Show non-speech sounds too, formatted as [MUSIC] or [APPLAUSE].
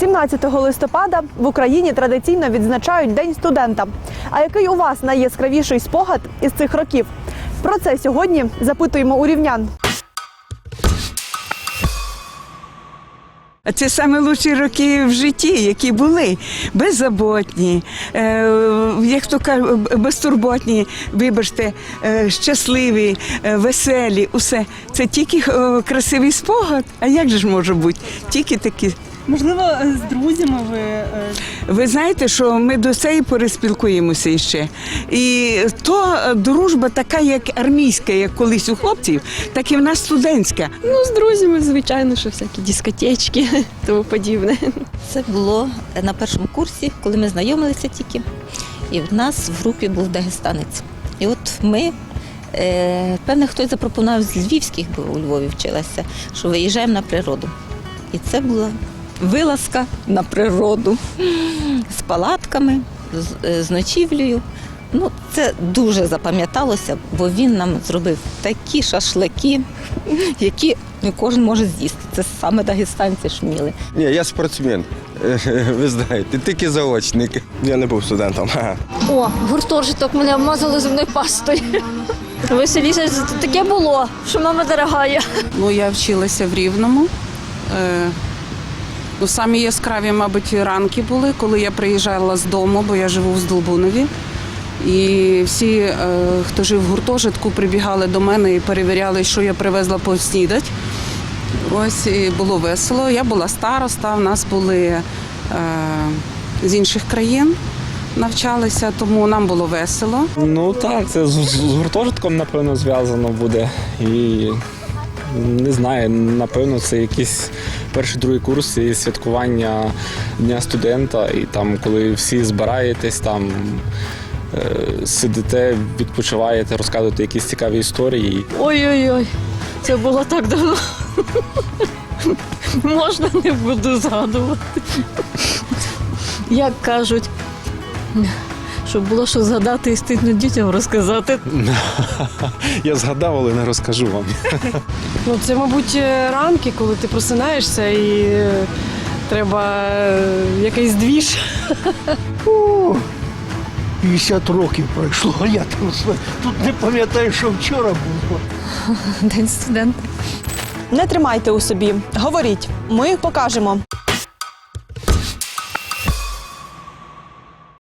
17 листопада в Україні традиційно відзначають День студента. А який у вас найяскравіший спогад із цих років? Про це сьогодні запитуємо у рівнян. Це саме лучші роки в житті, які були беззаботні, е, як то кажуть, безтурботні, вибачте, е, щасливі, е, веселі. Усе це тільки е, красивий спогад. А як же ж може бути? Тільки такі. Можливо, з друзями ви Ви знаєте, що ми до цієї пори спілкуємося іще. І то дружба така, як армійська, як колись у хлопців, так і в нас студентська. Ну, з друзями, звичайно, що всякі дискотечки, [LAUGHS] тому подібне. Це було на першому курсі, коли ми знайомилися тільки. І в нас в групі був дагестанець. І от ми, е, певне, хтось запропонував з Львівських, бо у Львові вчилася, що виїжджаємо на природу. І це була вилазка на природу з палатками, з, е, з ночівлею. Ну, це дуже запам'яталося, бо він нам зробив такі шашлики, які не кожен може з'їсти. Це саме дагестанці ж вміли. Ні, я спортсмен. [LAUGHS] Ви знаєте, тільки заочник. Я не був студентом. О, гуртожиток мене обмазали зубною пастою. Веселіше таке було, що мама дорогая. Ну, я вчилася в Рівному. Е, ну, самі яскраві, мабуть, ранки були, коли я приїжджала з дому, бо я живу в Здолбунові. І всі, е, хто жив в гуртожитку, прибігали до мене і перевіряли, що я привезла поснідати. Ось і було весело. Я була староста, в нас були е, з інших країн навчалися, тому нам було весело. Ну так, це з, з гуртожитком, напевно, зв'язано буде. І не знаю, напевно, це якийсь перший другий курс і святкування Дня студента, і там, коли всі збираєтесь, там е, сидите, відпочиваєте, розказуєте якісь цікаві історії. Ой-ой-ой, це було так давно. Можна не буду згадувати. Як кажуть, щоб було що згадати і стидно дітям розказати. Я згадав, але не розкажу вам. ну це, мабуть, е, ранки, коли ти просинаєшся і е, треба е, якийсь двіж. 50 років пройшло, я там тут не пам'ятаю, що вчора було. День студента. Не тримайте у собі, говоріть, ми покажемо.